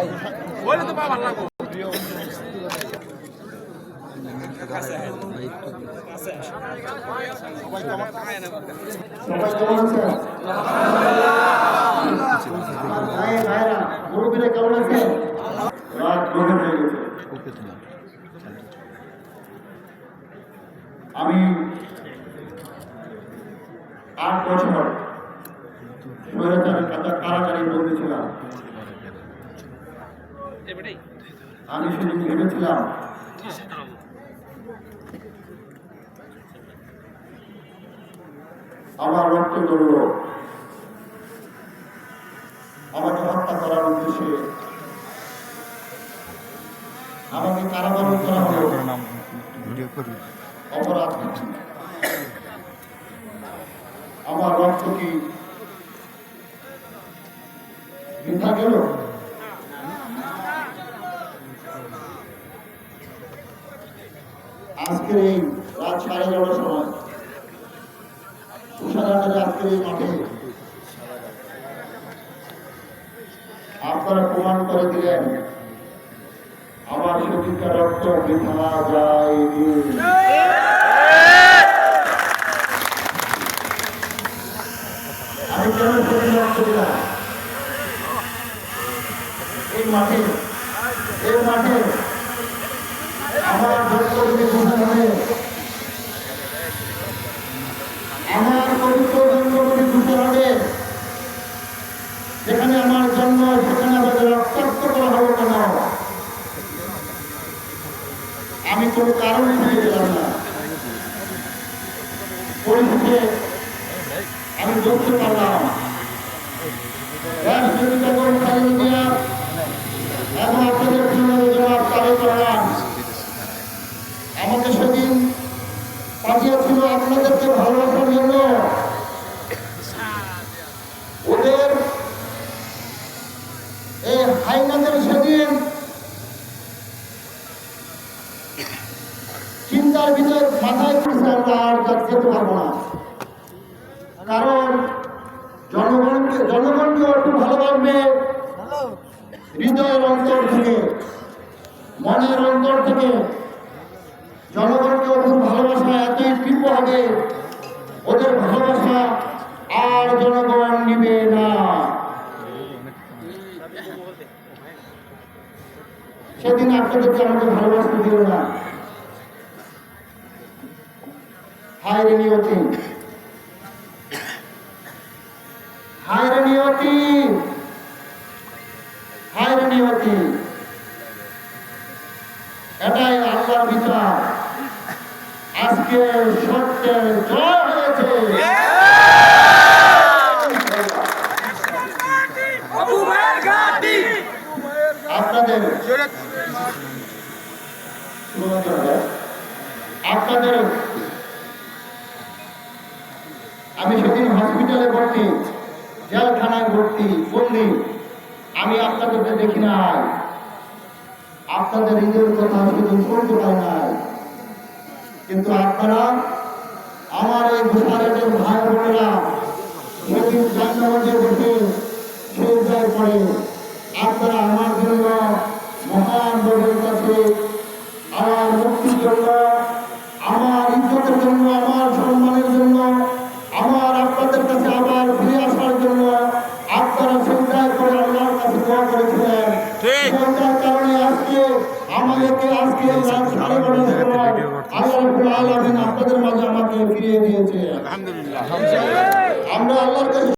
হয়ে গেছে আমি আট বছর আমি সেদিন ভেবেছিলাম। আমার রক্ত দৌড় আমাকে হত্যা করার উদ্দেশ্যে আমাকে কারাবরণ করা হলো। অপরাধ আমার রক্ত কি বৃথা গেল? আজকের এই রাত সাড়ে এগারোটার সময় আজকের এই মাঠে আপনারা প্রমাণ করে দিলেন, আমার সেদিনকার রক্ত বৃথা যায়নি এই মাঠে এই মাঠে আমার ভক্তগুলি ঘোষণাবে আমার পবিত্র জন্মগুলি ঘোষণাবে যেখানে আমার জন্ম সেখানে আমাদের রক্তাক্ত করা হবে কেন আমি কোনো কারণে নিয়ে গেলাম না পরিশেষে আমি বুঝতে পারলাম এবং আপনাদের জন্য জবাব তারেক আপনাদেরকে ভালোবাসার জন্য ওদের এই হাইনাদের সেদিন চিন্তার ভিতর মাথায় খুঁজছে আর যেতে পারব না। কারণ জনগণকে জনগণকে একটু ভালোবাসবে হৃদয়ের অন্তর থেকে, মনের অন্তর থেকে। জনগণকে ওদের ভালোবাসা এতই তীব্র হবে ওদের ভালোবাসা আর জনগণ নিবে না। সেদিন আপনাদেরকে আমাকে ভালোবাসতে দিল না। হায় রে নিয়তি। হায় রে নিয়তি। হায় রে নিয়তি। এটাই আল্লাহর বিচার। আপনাদের আমি সেদিন হসপিটালে ভর্তি, জেলখানায় ভর্তি, বন্দি। আমি আপনাদেরকে দেখি নাই। আপনাদের হৃদয়ের কথা শুধু শুনতে পাই নাই। কিন্তু আপনারা আমার এই ঘোষারেটের ভাই বোনেরা সেদিন জান্নামাজে বসে সেই যায় পড়ে আপনারা আমার আজকে রাত সাড়ে বারোটার সময় আল্লাহ রাব্বুল আলামিন আপনাদের মাঝে আমাকে ফিরিয়ে দিয়েছে আলহামদুলিল্লাহ। আমরা আল্লাহর কাছে